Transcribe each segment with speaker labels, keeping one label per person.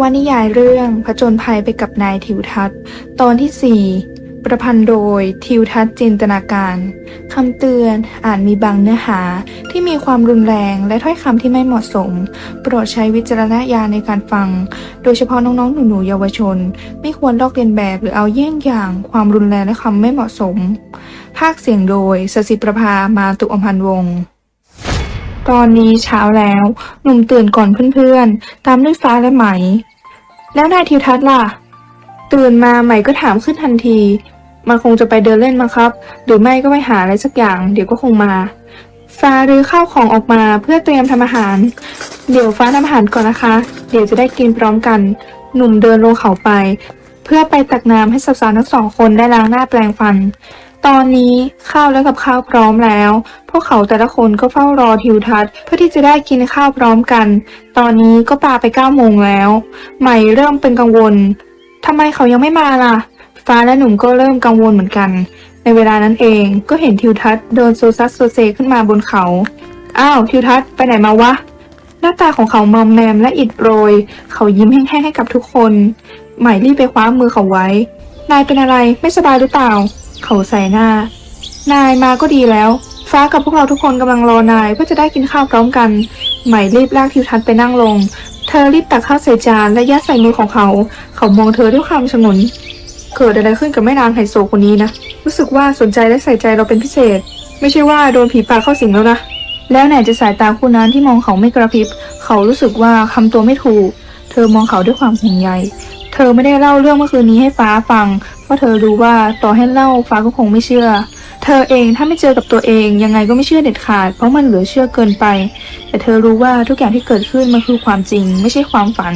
Speaker 1: วนิยายเรื่องผจญภัยไปกับนายทิวทัศน์ ตอนที่ 4 ประพันธ์โดยทิวทัศน์จินตนาการ คำเตือนอาจมีบางเนื้อหาที่มีความรุนแรงและถ้อยคำที่ไม่เหมาะสม โปรดใช้วิจารณญาณในการฟัง โดยเฉพาะน้องๆ หนูๆ เยาวชน ไม่ควรลอกเลียนแบบหรือเอาเยี่ยงอย่าง ความรุนแรงและคำไม่เหมาะสม ภาคเสียงโดยสสิประภามาตุอมพันวงศ์ตอนนี้เช้าแล้ว หนุ่มตื่นก่อนเพื่อนๆ ตามด้วยฟ้าและไหม แล้วนายทิวทัศน์ล่ะ ตื่นมาใหม่ก็ถามขึ้นทันที มันคงจะไปเดินเล่นมาครับ หรือไม่ก็ไปหาอะไรสักอย่าง เดี๋ยวก็คงมาฟ้ารื้อข้าวของออกมาเพื่อเตรียมทำอาหาร เดี๋ยวฟ้าทำอาหารก่อนนะคะ เดี๋ยวจะได้กินพร้อมกัน หนุ่มเดินลงเขาไป เพื่อไปตักน้ำให้สาวๆทั้งสองคนได้ล้างหน้าแปรงฟัน ตอนนี้ข้าวและกับข้าวพร้อมแล้ว พวกเขาแต่ละคนก็เฝ้ารอทิวทัศน์เพื่อที่จะได้กินข้าวพร้อมกัน ตอนนี้ก็ปาไปเก้าโมงแล้ว ใหม่เริ่มเป็นกังวลทำไมเขายังไม่มาล่ะ ฟ้าและหนุ่มก็เริ่มกังวลเหมือนกัน ในเวลานั้นเองก็เห็นทิวทัศน์เดินโซซัสโซเซขึ้นมาบนเขา อ้าวทิวทัศน์ไปไหนมาวะ หน้าตาของเขามอมแมมและอิดโรย เขายิ้มแห้งๆให้กับทุกคน ใหม่รีบไปคว้ามือเขาไว้ นายเป็นอะไรไม่สบายหรือเปล่า เขาใส่หน้า นายมาก็ดีแล้ว ฟ้ากับพวกเราทุกคนกำลังรอนายเพื่อจะได้กินข้าวพร้อมกัน ใหม่รีบลากทิวทัศน์ไปนั่งลง เธอรีบตักข้าวใส่จานและยัดใส่มือของเขา เขามองเธอด้วยความฉงน เกิดอะไรขึ้นกับแม่นางไฮโซคนนี้นะ รู้สึกว่าสนใจและใส่ใจเราเป็นพิเศษ ไม่ใช่ว่าโดนผีป่าเข้าสิงแล้วนะ แล้วไหนจะสายตาคู่นั้นที่มองเขาไม่กระพริบ เขารู้สึกว่าคำตัวไม่ถูก เธอมองเขาด้วยความห่วงใยเธอไม่ได้เล่าเรื่องเมื่อคืนนี้ให้ฟ้าฟัง ราะเธอรู้ว่าต่อให้เล่าฟ้าก็คงไม่เชื่อ เธอเองถ้าไม่เจอกับตัวเองยังไงก็ไม่เชื่อเด็ดขาด เพราะมันเหลือเชื่อเกินไป แต่เธอรู้ว่าทุกอย่างที่เกิดขึ้นมันคือความจริง ไม่ใช่ความฝัน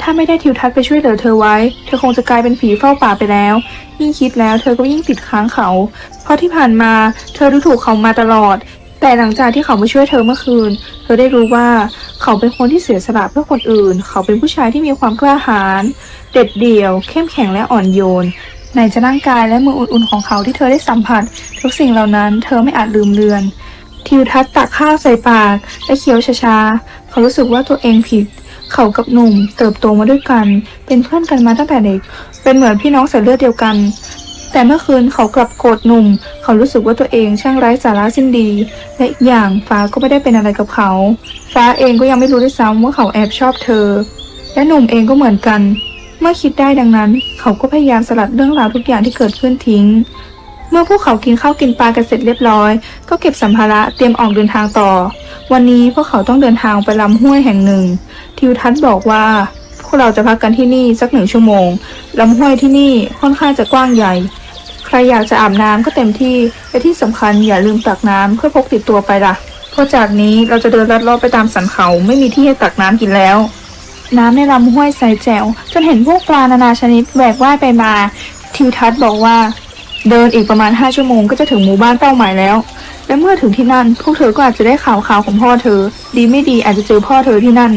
Speaker 1: ถ้าไม่ได้ทิวทัศน์ไปช่วยเหลือเธอไว้ เธอคงจะกลายเป็นผีเฝ้าป่าไปแล้ว ยิ่งคิดแล้วเธอก็ยิ่งติดค้างเขา เพราะที่ผ่านมาเธอดูถูกเขามาตลอด แต่หลังจากที่เขามาช่วยเธอเมื่อคืน เธอได้รู้ว่าเขาเป็นคนที่เสียสละเพื่อคนอื่น เขาเป็นผู้ชายที่มีความกล้าหาญเด็ดเดี่ยว เข้มแข็งและอ่อนโยน ในจะร่างกายและมืออุ่นๆของเขาที่เธอได้สัมผัส ทุกสิ่งเหล่านั้นเธอไม่อาจลืมเลือน ทิวทัศน์ตักข้าวใส่ปากและเคี้ยวช้าๆ เขารู้สึกว่าตัวเองผิด เขากับหนุ่มเติบโตมาด้วยกัน เป็นเพื่อนกันมาตั้งแต่เด็ก เป็นเหมือนพี่น้องสายเลือดเดียวกัน แต่เมื่อคืนเขากลับโกรธหนุ่ม เขารู้สึกว่าตัวเองช่างไร้สาระสิ้นดี และอีกอย่างฟ้าก็ไม่ได้เป็นอะไรกับเขา ฟ้าเองก็ยังไม่รู้ด้วยซ้ำว่าเขาแอบชอบเธอ และหนุ่มเองก็เหมือนกัน มื่อคิดได้ดังนั้น เขาก็พยายามสลัดเรื่องราวทุกอย่างที่เกิดขึ้นทิ้ง เมื่อพวกเขากินข้าวกินปลากันเสร็จเรียบร้อย ก็เก็บสัมภาระเตรียมออกเดินทางต่อ วันนี้พวกเขาต้องเดินทางไปลำห้วยแห่งหนึ่ง ทิวทัศน์บอกว่า พวกเราจะพักกันที่นี่สักหนึ่งชั่วโมงลำห้วยที่นี่ค่อนข้างจะกว้างใหญ่ ใครอยากจะอาบน้ำก็เต็มที่และที่สำคัญอย่าลืมตักน้ำเพื่อพกติดตัวไปล่ะเพราะจากนี้เราจะเดินลัดเลาะไปตามสันเขาไม่มีที่ให้ตักน้ำกินแล้ว น้ำในลำห้วยใสแจ๋วจนเห็นพวกปลานานาชนิดแหวกว่ายไปมา ทิวทัศน์บอกว่า เดินอีกประมาณห้าชั่วโมงก็จะถึงหมู่บ้านเป้าหมายแล้ว และเมื่อถึงที่นั่น พวกเธอก็อาจจะได้ข่าวข่าวของพ่อเธอ ดีไม่ดีอาจจะเจอพ่อเธอที่นั่น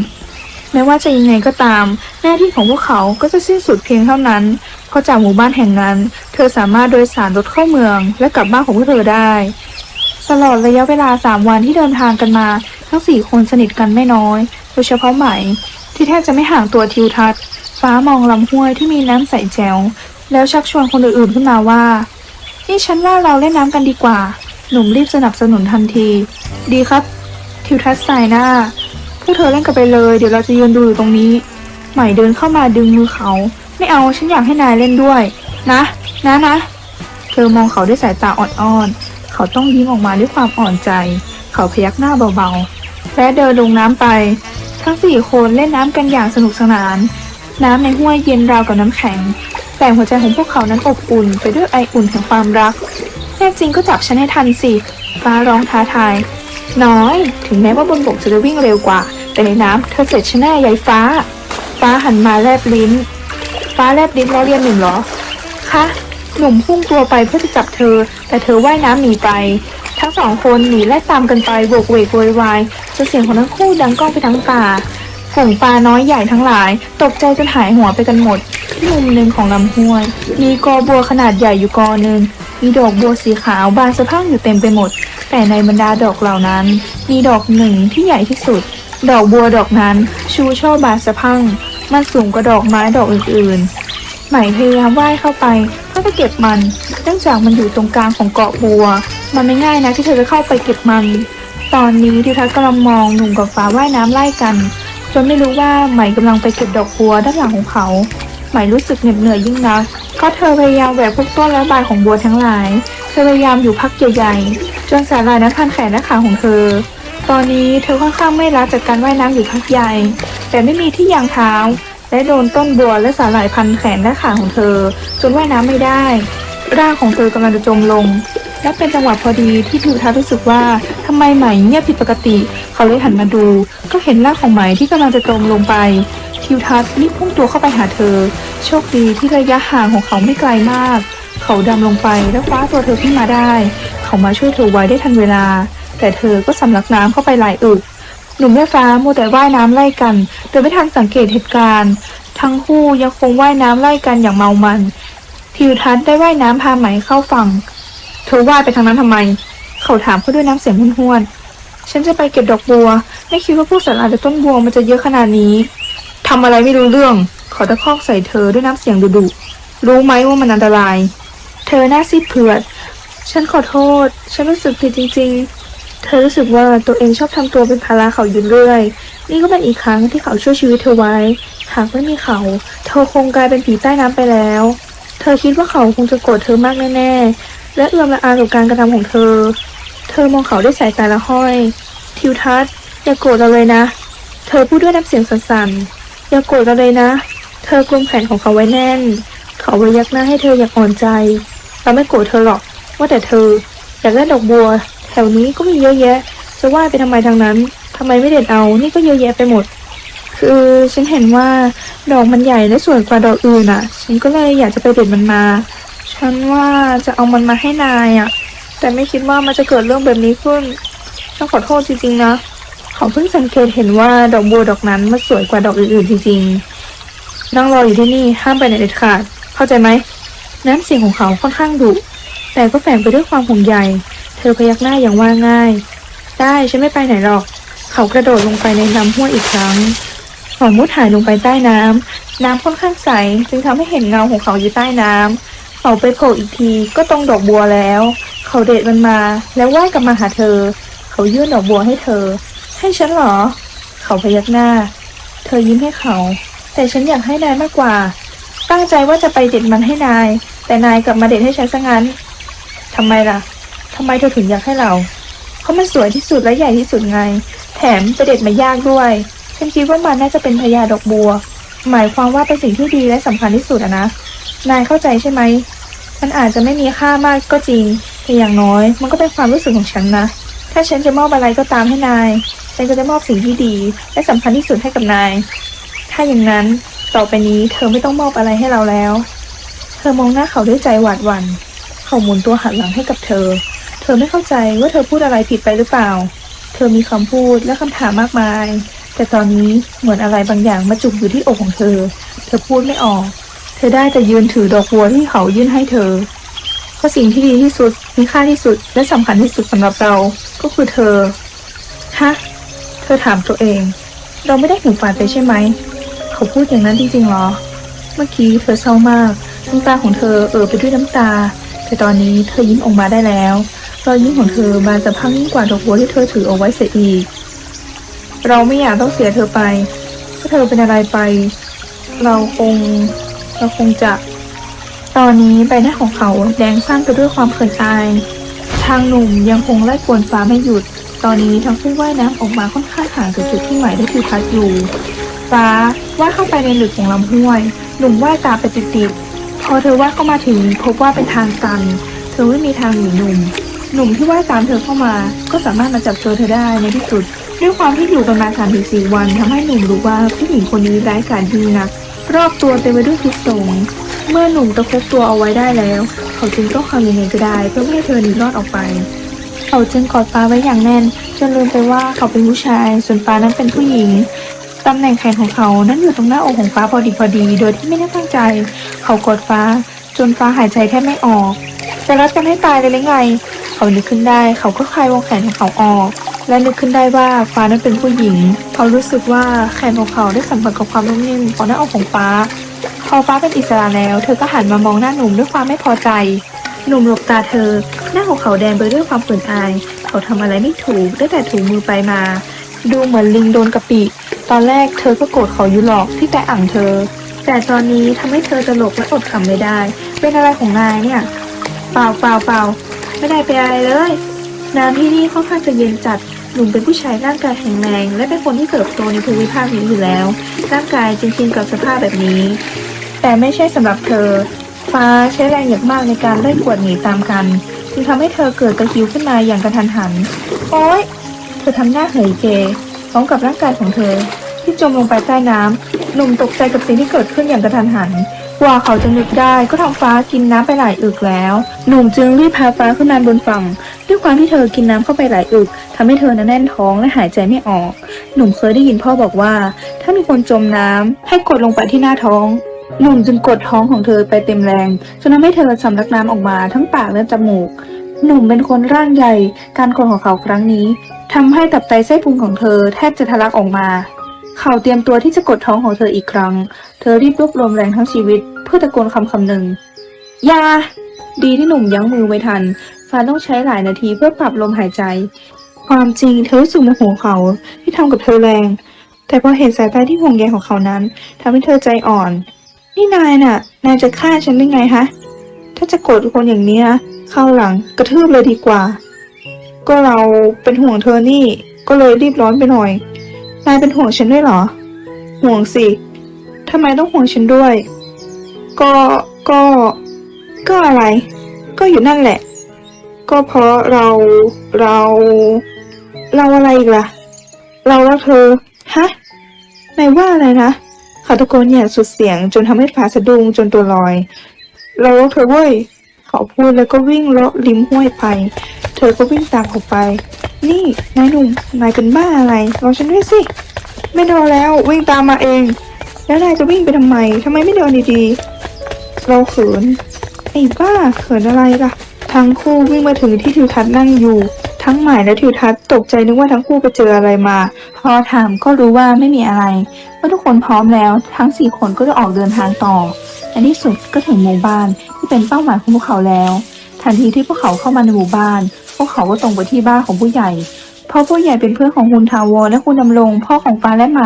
Speaker 1: ไม่ว่าจะยังไงก็ตาม หน้าที่ของพวกเขาก็จะสิ้นสุดเพียงเท่านั้นเพราะจากหมู่บ้านแห่งนั้น เธอสามารถโดยสารรถเข้าเมือง และกลับบ้านของพวกเธอได้ ตลอดระยะเวลาสามวันที่เดินทางกันมา ทั้งสี่คนสนิทกันไม่น้อย โดยเฉพาะไหม ที่แทบจะไม่ห่างตัวทิวทัศน์ ฟ้ามองลำห้วยที่มีน้ำใสแจ๋วแล้วชักชวนคนอื่นๆขึ้นมาว่า นี่ฉันว่าเราเล่นน้ำกันดีกว่า หนุ่มรีบสนับสนุนทันที ดีครับ ทิวทัศน์สายหน้าพวกเธอเล่นกันไปเลย เดี๋ยวเราจะยืนดูอยู่ตรงนี้ ใหม่เดินเข้ามาดึงมือเขา ไม่เอาฉันอยากให้นายเล่นด้วย นะ นะนะ เธอมองเขาด้วยสายตาอ่อนๆ เขาต้องยิ้มออกมาด้วยความอ่อนใจ เขาพยักหน้าเบาๆ และเดินลงน้ำไป ทั้งสี่คนเล่นน้ำกันอย่างสนุกสนาน น้ำในห้วยเย็นราวกับน้ำแข็ง แต่หัวใจของพวกเขานั้นอบอุ่นไปด้วยไออุ่นแห่งความรักแน่จริงก็จับฉันให้ทันสิฟ้าร้องท้าทาย น้อย ถึงแม้ว่าบนบกจะวิ่งเร็วกว่า แต่ในน้ำเธอเสร็จฉันแน่ยายฟ้า ฟ้าหันมาแลบลิ้น ฟ้าแลบลิ้นล้อเลียนหนุ่มเหรอคะหนุ่มพุ่งตัวไปเพื่อจะจับเธอ แต่เธอว่ายน้ำหนีไป ทั้งสองคนหนีไล่ตามกันไปโบกเวกโวยวายจนเสียงของทั้งคู่ดังก้องไปทั้งป่าฝูงปลาน้อยใหญ่ทั้งหลาย ตกใจจนหายหัวไปกันหมด ที่มุมหนึ่งของลำห้วย มีกอบัวขนาดใหญ่อยู่กอหนึ่งมีดอกบัวสีขาวบานสะพรั่งอยู่เต็มไปหมด แต่ในบรรดาดอกเหล่านั้น มีดอกหนึ่งที่ใหญ่ที่สุด ดอกบัวดอกนั้น ชูช่อบานสะพรั่งมันสูงกว่าดอกไม้ดอกอื่นๆ ไหมพยายามว่ายเข้าไปเพื่อไปเก็บมัน เนื่องจากมันอยู่ตรงกลางของเกาะบัว มันไม่ง่ายนะที่เธอจะเข้าไปเก็บมัน ตอนนี้ทิวทัศน์กำลังมองหนุ่มกับฟ้าว่ายน้ำไล่กัน จนไม่รู้ว่าไหมกำลังไปเก็บดอกบัวด้านหลังของเขา ไหมรู้สึกเหน็ดเหนื่อยยิ่งนักเพราะเธอพยายามแหวกพวกต้นและใบของบัวทั้งหลาย เธอพยายามอยู่พักใหญ่ๆจนสาหร่ายนั้นพันแขนและขาของเธอ ตอนนี้เธอค่อนข้างไม่รักจากการว่ายน้ำอยู่พักใหญ่ แต่ไม่มีที่ยางเท้า และโดนต้นบัวและสาหร่ายพันแขนและขาของเธอ จนว่ายน้ำไม่ได้ ร่างของเธอกำลังจะจมลง และเป็นจังหวะพอดีที่ทิวทัศน์รู้สึกว่าทำไมไหมเงียบผิดปกติ เขาเลยหันมาดู ก็เห็นร่างของไหมที่กำลังจะจมลงไป ทิวทัศน์รีบพุ่งตัวเข้าไปหาเธอ โชคดีที่ระยะห่างของเขาไม่ไกลมาก เขาดำลงไปแล้วคว้าตัวเธอขึ้นมาได้ เขามาช่วยเธอไว้ได้ทันเวลา แต่เธอก็สำลักน้ำเข้าไปหลายอึก หนุ่มแม่ฟ้ามัวแต่ว่ายน้ำไล่กันโดยไม่ทันสังเกตเหตุการณ์ ทั้งคู่ยังคงว่ายน้ำไล่กันอย่างเมามัน ทิวทัศน์ได้ว่ายน้ำพาไหมเข้าฝั่งเธอว่ายไปทางนั้นทำไม เขาถามเขาด้วยน้ำเสียงห้วนๆฉันจะไปเก็บดอกบัว ไม่คิดว่าพวกสาระจากต้นบัวมันจะเยอะขนาดนี้ทำอะไรไม่รู้เรื่องขาตะคอกใส่เธอด้วยน้ำเสียงดุๆรู้ไหมว่ามันอันตราย เธอหน้าซีดเผือด ฉันขอโทษ ฉันรู้สึกผิดจริง ๆ เธอรู้สึกว่าตัวเองชอบทำตัวเป็นภาระเขาอยู่เรื่อย นี่ก็เป็นอีกครั้งที่เขาช่วยชีวิตเธอไว้ หากไม่มีเขา เธอคงกลายเป็นผีใต้น้ำไปแล้ว เธอคิดว่าเขาคงจะโกรธเธอมากแน่ๆ และเอื้อมละอากับการกระทำของเธอ เธอมองเขาด้วยสายตาละห้อย ทิวทัศน์อย่าโกรธเราเลยนะ เธอพูดด้วยน้ำเสียงสั่นๆ อย่าโกรธเราเลยนะ เธอกลุมแขนของเขาไว้แน่น เขาพยักหน้าให้เธออย่างอ่อนใจ เราไม่โกรธเธอหรอก ว่าแต่เธออยากได้ดอกบัว ถวนี้ก็มีเยอะแยะ จะว่าไปทำไมทางนั้นทำไมไม่เด็ดเอา นี่ก็เยอะแยะไปหมด คือฉันเห็นว่าดอกมันใหญ่และสวยกว่าดอกอื่นอะ ฉันก็เลยอยากจะไปเด็ดมันมา ฉันว่าจะเอามันมาให้นายอะ แต่ไม่คิดว่ามันจะเกิดเรื่องแบบนี้ขึ้น ฉันขอโทษจริงๆนะเขาเพิ่งสังเกตเห็นว่าดอกบัวดอกนั้นมันสวยกว่าดอกอื่นๆจริงๆ นั่งรออยู่ที่นี่ห้ามไปไหนเด็ดขาด เข้าใจไหมน้ำเสียงของเขาค่อนข้างดุแต่ก็แฝงไปด้วยความห่วงใย อพยักหน้าอย่างว่าง่าย ได้ฉันไม่ไปไหนหรอก เขากระโดดลงไปในลำห้วยอีกครั้งเขามุดหายลงไปใต้น้ำ น้ำค่อนข้างใส จึงทำให้เห็นเงาของเขาอยู่ใต้น้ำเขาไปโผล่อีกทีก็ตรงดอกบัวแล้ว เขาเด็ดมันมาแล้วว่ายกลับมาหาเธอ เขายื่นดอกบัวให้เธอ ให้ฉันเหรอ เขาพยักหน้า เธอยิ้มให้เขา แต่ฉันอยากให้นายมากกว่า ตั้งใจว่าจะไปเด็ดมันให้นาย แต่นายกลับมาเด็ดให้ฉันซะงั้นทำไมล่ะ ทำไมเธอถึงอยากให้เรา เพราะมันสวยที่สุดและใหญ่ที่สุดไง แถมไปเด็ดมายากด้วย ฉันคิดว่ามันน่าจะเป็นพญาดอกบัว หมายความว่าเป็นสิ่งที่ดีและสำคัญที่สุดอะนะ นายเข้าใจใช่ไหม มันอาจจะไม่มีค่ามากก็จริง แต่อย่างน้อยมันก็เป็นความรู้สึกของฉันนะ ถ้าฉันจะมอบอะไรก็ตามให้นาย ฉันก็จะมอบสิ่งที่ดี และสำคัญที่สุดให้กับนาย ถ้าอย่างนั้นต่อไปนี้เธอไม่ต้องมอบอะไรให้เราแล้ว เธอมองหน้าเขาด้วยใจหวาดหวัน่นเขาหมุนตัวหันหลังให้กับเธอ ธอไม่เข้าใจว่าเธอพูดอะไรผิดไปหรือเปล่า เธอมีคำพูดและคำถามมากมาย แต่ตอนนี้เหมือนอะไรบางอย่างมาจุกอยู่ที่อกของเธอ เธอพูดไม่ออก เธอได้แต่ยืนถือดอกบัวที่เขายื่นให้เธอ เพราะสิ่งที่ดีที่สุด มีค่าที่สุด และสำคัญที่สุดสำหรับเรา ก็คือเธอ ฮะ เธอถามตัวเอง เราไม่ได้หูฝาดไปใช่ไหม เขาพูดอย่างนั้นจริงๆหรอ เมื่อกี้เธอเศร้ามาก น้ำตาของเธอเอ่อไปด้วยน้ำตา แต่ตอนนี้เธอยิ้มออกมาได้แล้ว รอยยิ้มของเธอบานสะพังยิ่งกว่าดอกบัวที่เธอถือเอาไว้เสียอีก เราไม่อยากต้องเสียเธอไป ถ้าเธอเป็นอะไรไป เราคง เราคงจะ ตอนนี้ใบหน้าของเขาแดงซ่านไปด้วยความเขินอาย ทางหนุ่มยังคงไล่กวนฟ้าไม่หยุด ตอนนี้ทั้งคู่ว่ายน้ำออกมาค่อนข้างห่างจากจุดที่หมายได้ทิวทัศน์อยู่ ฟ้าว่ายเข้าไปในหลึกของลำห้วย หนุ่มว่ายตามไปติดๆพอเธอว่ายเข้ามาถึงพบว่าเป็นทางตัน เธอไม่มีทางหนีหนุ่ม หนุ่มที่ว่ายตามเธอเข้ามา ก็สามารถมาจับตัวเธอได้ในที่สุด ด้วยความที่อยู่กันมาสามถึงสี่วันทำให้หนุ่มรู้ว่าผู้หญิงคนนี้ร้ายกาจยิ่งนัก รอบตัวเต็มไปด้วยพิษสงเมื่อหนุ่มตะคบตัวเอาไว้ได้แล้ว เขาจึงต้องทำยังไงก็ได้เพื่อไม่ให้เธอหนีรอดออกไป เขาจึงกอดฟ้าไว้อย่างแน่นจนลืมไปว่าเขาเป็นผู้ชาย ส่วนฟ้านั้นเป็นผู้หญิงตำแหน่งแขนของเขานั้นอยู่ตรงหน้าอกของฟ้าพอดีพอดี โดยที่ไม่ได้ตั้งใจ เขากดฟ้า จนฟ้าหายใจแทบไม่ออก จะรัดกันให้ตายเลยหรือไง เขานึกขึ้นได้เขาก็คลายวงแขนของเขาออก และนึกขึ้นได้ว่าฟ้านั้นเป็นผู้หญิง เขารู้สึกว่าแขนของเขาได้สัมผัสกับความนุ่มนิ่มของหน้าอกของฟ้า พอฟ้าเป็นอิสระแล้ว เธอก็หันมามองหน้าหนุ่มด้วยความไม่พอใจ หนุ่มหลบตาเธอ หน้าของเขาแดงไปด้วยความเขินอาย เขาทำอะไรไม่ถูกได้แต่ถูมือไปมา ดูเหมือนลิงโดนกระปิ ตอนแรกเธอก็โกรธเขาอยู่หรอกที่แต่อ่างเธอ แต่ตอนนี้ทำให้เธอตลกและอดขำไม่ได้ เป็นอะไรของนายเนี่ยเปล่าเปล่าเปล่า ไม่ได้เป็นอะไรเลย น้ำที่นี่ค่อนข้างจะเย็นจัด หนุ่มเป็นผู้ชายร่างกายแข็งแรง และเป็นคนที่เติบโตในภูมิภาคนี้อยู่แล้ว ร่างกายจึงชินกับสภาพแบบนี้ แต่ไม่ใช่สำหรับเธอ ฟ้าใช้แรงอย่างมากในการไล่กวดหนีตามกัน จึงทำให้เธอเกิดกระคิวขึ้นมาอย่างกระทันหัน โอ๊ย เธอทำหน้าเหยเกพร้อมกับร่างกายของเธอ ที่จมลงไปใต้น้ำหนุ่มตกใจกับสิ่งที่เกิดขึ้นอย่างกระทันหัน กว่าเขาจะนึกได้ก็ทำฟ้ากินน้ำไปหลายอึกแล้ว หนุ่มจึงรีบพาฟ้าขึ้นมาบนฝั่ง ด้วยความที่เธอกินน้ำเข้าไปหลายอึกทำให้เธอนั้นแน่นท้องและหายใจไม่ออก หนุ่มเคยได้ยินพ่อบอกว่า ถ้ามีคนจมน้ำให้กดลงไปที่หน้าท้อง หนุ่มจึงกดท้องของเธอไปเต็มแรงจนทำให้เธอสำลักน้ำออกมาทั้งปากและจมูก หนุ่มเป็นคนร่างใหญ่ การกดของเขาครั้งนี้ทำให้ตับไตไส้พุงของเธอแทบจะทะลักออกมา เขาเตรียมตัวที่จะกดท้องของเธออีกครั้ง เธอรีบรวบรวมแรงทั้งชีวิต เพื่อตะโกนคำคำหนึ่งยา ดีที่หนุ่มยั้งมือไว้ทัน ฟ้าต้องใช้หลายนาทีเพื่อปรับลมหายใจ ความจริงเธอรู้สึกโมโหเขาที่ทำกับเธอแรง แต่พอเห็นสายตาที่ห่วงใยของเขานั้นทำให้เธอใจอ่อน นี่นายน่ะ นายจะฆ่าฉันได้ไงฮะ ถ้าจะโกรธคนอย่างนี้นะเข้าหลังกระทืบเลยดีกว่า ก็เราเป็นห่วงเธอนี่ ก็เลยรีบร้อนไปหน่อย นายเป็นห่วงฉันด้วยเหรอ ห่วงสิทำไมต้องห่วงฉันด้วย ก็ ก็ ก็อะไร ก็อยู่นั่นแหละ ก็เพราะเรา เรา เราอะไรอีกล่ะ เรารักเธอ ฮะนายว่าอะไรนะเขาตะโกนอย่างสุดเสียงจนทำให้ฟ้าสะดุ้งจนตัวลอย เรารักเธอเว้ย เขาพูดแล้วก็วิ่งเลาะริมห้วยไป เธอก็วิ่งตามเขาไป นี่ นายหนุ่ม นายเป็นบ้าอะไร รอฉันด้วยสิ ไม่รอแล้ววิ่งตามมาเอง แล้วนายจะวิ่งไปทำไมทำไมไม่เดินดีๆ เราเขิน ไอ้บ้าเขินอะไรล่ะ ทั้งคู่วิ่งมาถึงที่ทิวทัศน์นั่งอยู่ ทั้งหมายและทิวทัศน์ตกใจนึกว่าทั้งคู่ไปเจออะไรมา พอถามก็รู้ว่าไม่มีอะไร เมื่อทุกคนพร้อมแล้ว ทั้งสี่คนก็จะออกเดินทางต่อในที่สุดก็ถึงหมู่บ้านที่เป็นเป้าหมายของพวกเขาแล้ว ทันทีที่พวกเขาเข้ามาในหมู่บ้าน พวกเขาก็ตรงไปที่บ้านของผู้ใหญ่เพราะผู้ใหญ่เป็นเพื่อนของคุณทาวรและคุณดำรงพ่อของฟ้าและไหม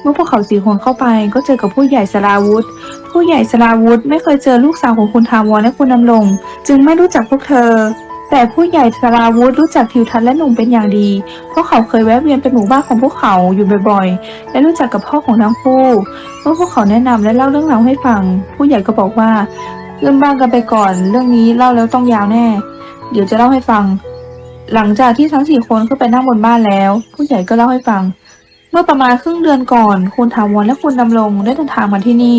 Speaker 1: เมื่อพวกเขาสี่คนเข้าไปก็เจอกับผู้ใหญ่สราวุธ ผู้ใหญ่สราวุธไม่เคยเจอลูกสาวของคุณทาวรและคุณดำรงจึงไม่รู้จักพวกเธอ แต่ผู้ใหญ่สราวุธรู้จักทิวทัศน์และหนุ่มเป็นอย่างดี เพราะเขาเคยแวะเวียนไปหมู่บ้านของพวกเขาอยู่บ่อยๆ และรู้จักกับพ่อของทั้งคู่ เมื่อพวกเขาแนะนำและเล่าเรื่องราวให้ฟัง ผู้ใหญ่ก็บอกว่าเรื่องบ้านกันไปก่อน เรื่องนี้เล่าแล้วต้องยาวแน่ เดี๋ยวจะเล่าให้ฟัง หลังจากที่ทั้งสี่คนขึ้นไปนั่งบนบ้านแล้ว ผู้ใหญ่ก็เล่าให้ฟัง เมื่อประมาณครึ่งเดือนก่อน คุณถาวรและคุณดำรงได้เดินทางมาที่นี่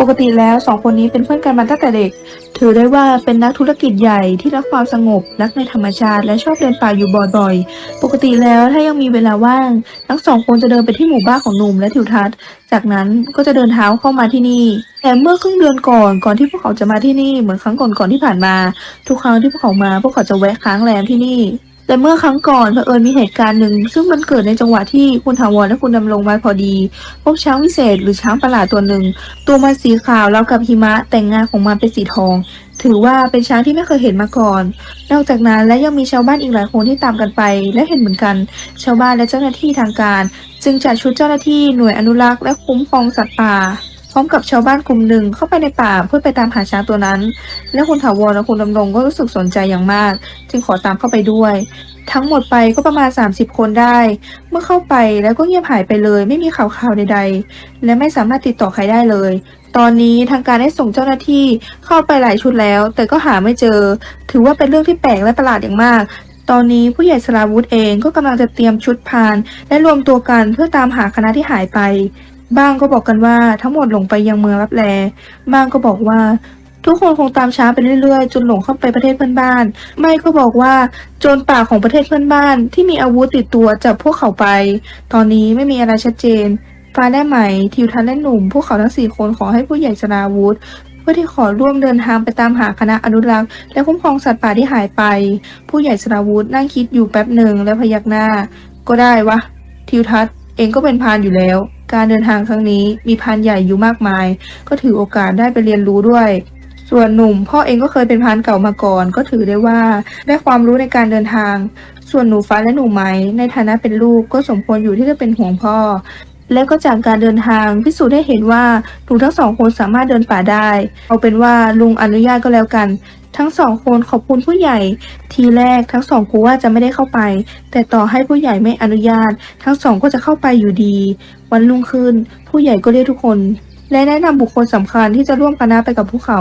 Speaker 1: ปกติแล้วสองคนนี้เป็นเพื่อนกันมาตั้งแต่เด็ก ถือได้ว่าเป็นนักธุรกิจใหญ่ที่รักความสงบ รักในธรรมชาติและชอบเดินป่าอยู่บ่อยๆ ปกติแล้วถ้ายังมีเวลาว่าง ทั้งสองคนจะเดินไปที่หมู่บ้านของหนุ่มและทิวทัศน์ จากนั้นก็จะเดินเท้าเข้ามาที่นี่ แต่เมื่อครึ่งเดือนก่อนก่อนที่พวกเขาจะมาที่นี่เหมือนครั้งก่อนๆที่ผ่านมา ทุกครั้งที่พวกเขามา พวกเขาจะแวะค้างแรมที่นี่ แต่เมื่อครั้งก่อนเผอิญมีเหตุการณ์หนึ่ง ซึ่งมันเกิดในจังหวะที่คุณถาวรและคุณดำรงมาพอดี พบช้างวิเศษหรือช้างประหลาดตัวหนึ่ง ตัวมันสีขาวแล้วกับหิมะแต่งงานของมันเป็นสีทอง ถือว่าเป็นช้างที่ไม่เคยเห็นมาก่อน นอกจากนั้นและยังมีชาวบ้านอีกหลายคนที่ตามกันไป และเห็นเหมือนกัน ชาวบ้านและเจ้าหน้าที่ทางการ จึงจัดชุดเจ้าหน้าที่หน่วยอนุรักษ์และคุ้มครองสัตว์ป่า พร้อมกับชาวบ้านกลุ่มหนึ่งเข้าไปในป่าเพื่อไปตามหาช้างตัวนั้น และคุณถาวรและคุณดำรงก็รู้สึกสนใจอย่างมาก จึงขอตามเข้าไปด้วย ทั้งหมดไปก็ประมาณ 30 คนได้ เมื่อเข้าไปแล้วก็เงียบหายไปเลย ไม่มีข่าวข่าวใดๆ และไม่สามารถติดต่อใครได้เลย ตอนนี้ทางการได้ส่งเจ้าหน้าที่เข้าไปหลายชุดแล้ว แต่ก็หาไม่เจอ ถือว่าเป็นเรื่องที่แปลกและประหลาดอย่างมากตอนนี้ผู้ใหญ่สลาวุธเองก็กำลังจะเตรียมชุดพาน และรวมตัวกันเพื่อตามหาคณะที่หายไป บ้างก็บอกกันว่าทั้งหมดหลงไปยังเมืองรับแลบ้างก็บอกว่า ทุกคนคงตามช้าไปเรื่อยๆ จนหลงเข้าไปประเทศเพื่อนบ้าน ไม่ก็บอกว่าโจรป่าของประเทศเพื่อนบ้าน ที่มีอาวุธติดตัวจับพวกเขาไป ตอนนี้ไม่มีอะไรชัดเจนฟ้าได้ไหมทิวทันและหนุ่ม พวกเขาทั้งสี่คนขอให้ผู้ใหญ่สนาวุธเพื่อที่ขอร่วมเดินทางไปตามหาคณะอนุรักษ์และคุ้มครองสัตว์ป่าที่หายไป ผู้ใหญ่สราวุธนั่งคิดอยู่แป๊บหนึ่งแล้วพยักหน้า ก็ได้วะ ทิวทัศน์เองก็เป็นพานอยู่แล้ว การเดินทางครั้งนี้มีพานใหญ่อยู่มากมาย ก็ถือโอกาสได้ไปเรียนรู้ด้วย ส่วนหนุ่มพ่อเองก็เคยเป็นพานเก่ามาก่อน ก็ถือได้ว่าได้ความรู้ในการเดินทาง ส่วนหนูฟ้าและหนูไหมในฐานะเป็นลูกก็สมควรอยู่ที่จะเป็นห่วงพ่อ และก็จากการเดินทางพิสูจน์ให้เห็นว่าหนูทั้งสองคนสามารถเดินป่าได้ เอาเป็นว่าลุงอนุญาตก็แล้วกัน ทั้งสองคนขอบคุณผู้ใหญ่ ทีแรกทั้งสองกลัวว่าจะไม่ได้เข้าไป แต่ต่อให้ผู้ใหญ่ไม่อนุญาต ทั้งสองก็จะเข้าไปอยู่ดี วันรุ่งขึ้น ผู้ใหญ่ก็เรียกทุกคน และแนะนำบุคคลสำคัญที่จะร่วมคณะไปกับพวกเขา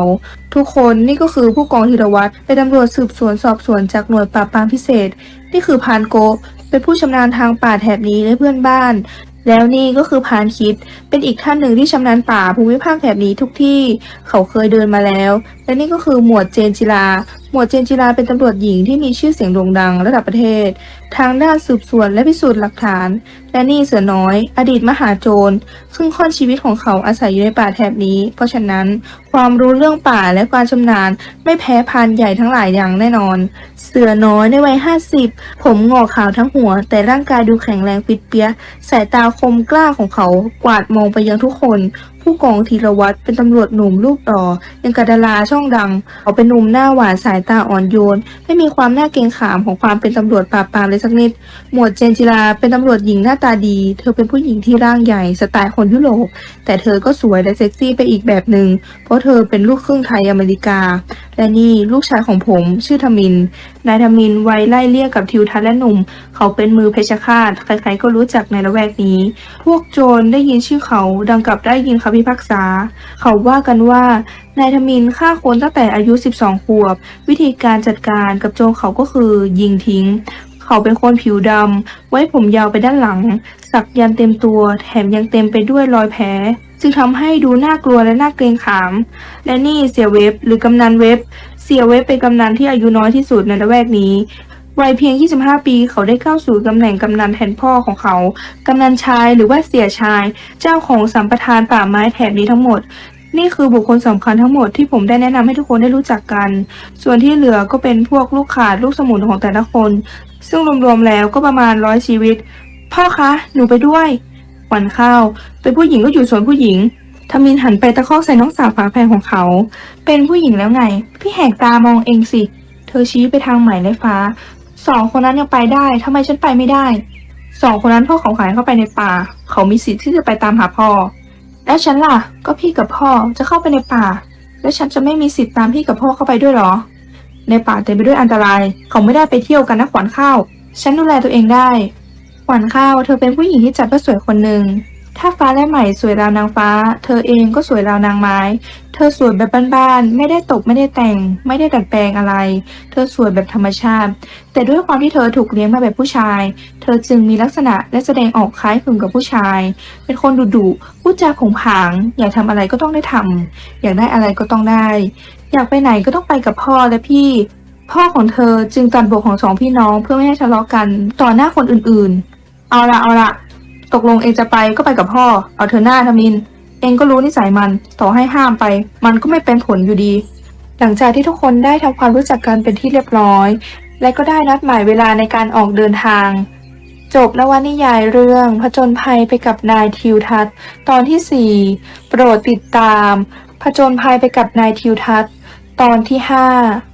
Speaker 1: ทุกคนนี่ก็คือผู้กองธีรวัตรเป็นตำรวจสืบสวนสอบสวนจากหน่วยปราบปรามพิเศษ นี่คือพานโกเป็นผู้ชำนาญทางป่าแถบนี้และเพื่อนบ้าน แล้วนี่ก็คือพานคิด เป็นอีกท่านหนึ่งที่ชำนาญป่าภูมิภาคแถบนี้ทุกที่ เขาเคยเดินมาแล้ว และนี่ก็คือหมวดเจนจิลา หมวดเจนจิลาเป็นตำรวจหญิงที่มีชื่อเสียงโด่งดังระดับประเทศ ทางด้านสืบสวนและพิสูจน์หลักฐาน และนี่เสือน้อย อดีตมหาโจร ซึ่งค่อนชีวิตของเขาอาศัยอยู่ในป่าแถบนี้ เพราะฉะนั้นความรู้เรื่องป่าและความชำนาญ ไม่แพ้พานใหญ่ทั้งหลายอย่างแน่นอน เสือน้อยในวัยห้าสิบผมงอกขาวทั้งหัว แต่ร่างกายดูแข็งแรงฟิตเปียสายตาคมกล้าของเขากวาดมองไปยังทุกคน ผู้กองธีรวัตรเป็นตำรวจหนุ่มรูปหล่อยังกบดาราช่องดังเขาเป็นหนุ่มหน้าหวานสายตาอ่อนโยน ไม่มีความน่าเกรงขามของความเป็นตำรวจปราบปรามเลยสักนิด หมวดเจนจิลาเป็นตำรวจหญิงหน้าตาดี เธอเป็นผู้หญิงที่ร่างใหญ่สไตล์คนยุโรป แต่เธอก็สวยและเซ็กซี่ไปอีกแบบหนึ่งเพราะเธอเป็นลูกครึ่งไทยอเมริกา และนี่ลูกชายของผมชื่อทมิน นายทมินวัยไล่เลี่ยกับทิวทัศน์และหนุ่ม เขาเป็นมือเพชฌฆาตใครๆก็รู้จักในละแวกนี้ พวกโจรได้ยินชื่อเขาดังกับได้ยินคำพิพากษา เขาว่ากันว่านายทมินฆ่าคนตั้งแต่อายุ 12 ขวบ วิธีการจัดการกับโจรเขาก็คือยิงทิ้ง เขาเป็นคนผิวดำ ไว้ผมยาวไปด้านหลัง สักยันเต็มตัว แถมยังเต็มไปด้วยรอยแผลจึงทำให้ดูน่ากลัวและน่าเกรงขาม และนี่เสียเว็บหรือกำนันเว็บ เสียเว็บเป็นกำนันที่อายุน้อยที่สุดในละแวกนี้ วัยเพียง 25 ปี เขาได้เข้าสู่ตำแหน่งกำนันแทนพ่อของเขา กำนันชายหรือว่าเสียชาย เจ้าของสัมปทานป่าไม้แถบนี้ทั้งหมด นี่คือบุคคลสำคัญทั้งหมดที่ผมได้แนะนำให้ทุกคนได้รู้จักกัน ส่วนที่เหลือก็เป็นพวกลูกขาดลูกสมุนของแต่ละคน ซึ่งรวมๆแล้วก็ประมาณร้อยชีวิต พ่อคะ หนูไปด้วยวัญข้าวเป็นผู้หญิงก็อยู่ส่วนผู้หญิงทมินหันไปตะคอกใส่น้องสาวฝาแฝดของเขา เป็นผู้หญิงแล้วไง พี่แหกตามองเองสิ เธอชี้ไปทางไหมและฟ้า สองคนนั้นยังไปได้ทำไมฉันไปไม่ได้ สองคนนั้นพ่อของขายเข้าไปในป่า เขามีสิทธิ์ที่จะไปตามหาพ่อ แล้วฉันล่ะ ก็พี่กับพ่อจะเข้าไปในป่า แล้วฉันจะไม่มีสิทธิ์ตามพี่กับพ่อเข้าไปด้วยเหรอ ในป่าเต็มไปด้วยอันตราย เขาไม่ได้ไปเที่ยวกันนะขวัญข้าว ฉันดูแลตัวเองได้ ขวัญข้าวเธอเป็นผู้หญิงที่จัดว่าสวยคนหนึ่ง ถ้าฟ้าและใหม่สวยราวนางฟ้า เธอเองก็สวยราวนางไม้ เธอสวยแบบบ้านๆ ไม่ได้ตกไม่ได้แต่ง ไม่ได้ดัดแปลงอะไร เธอสวยแบบธรรมชาติ แต่ด้วยความที่เธอถูกเลี้ยงมาแบบผู้ชาย เธอจึงมีลักษณะและแสดงออกคล้ายคลึงกับผู้ชาย เป็นคนดุดุๆพูดจาผงผาง อยากทำอะไรก็ต้องได้ทำอยากได้อะไรก็ต้องได้ อยากไปไหนก็ต้องไปกับพ่อและพี่พ่อของเธอจึงตัดบทของสองพี่น้องเพื่อไม่ให้ทะเลาะกันต่อหน้าคนอื่นๆ เอาละเอาละ ตกลงเองจะไปก็ไปกับพ่อ เอาเธอหน้าทมิน เองก็รู้นิสัยมัน ต่อให้ห้ามไป มันก็ไม่เป็นผลอยู่ดี หลังจากที่ทุกคนได้ทำความรู้จักกันเป็นที่เรียบร้อย และก็ได้นัดหมายเวลาในการออกเดินทาง จบนวนิยายเรื่องผจญภัยไปกับนายทิวทัศน์ ตอนที่ 4 โปรดติดตาม ผจญภัยไปกับนายทิวทัศน์ ตอนที่ 5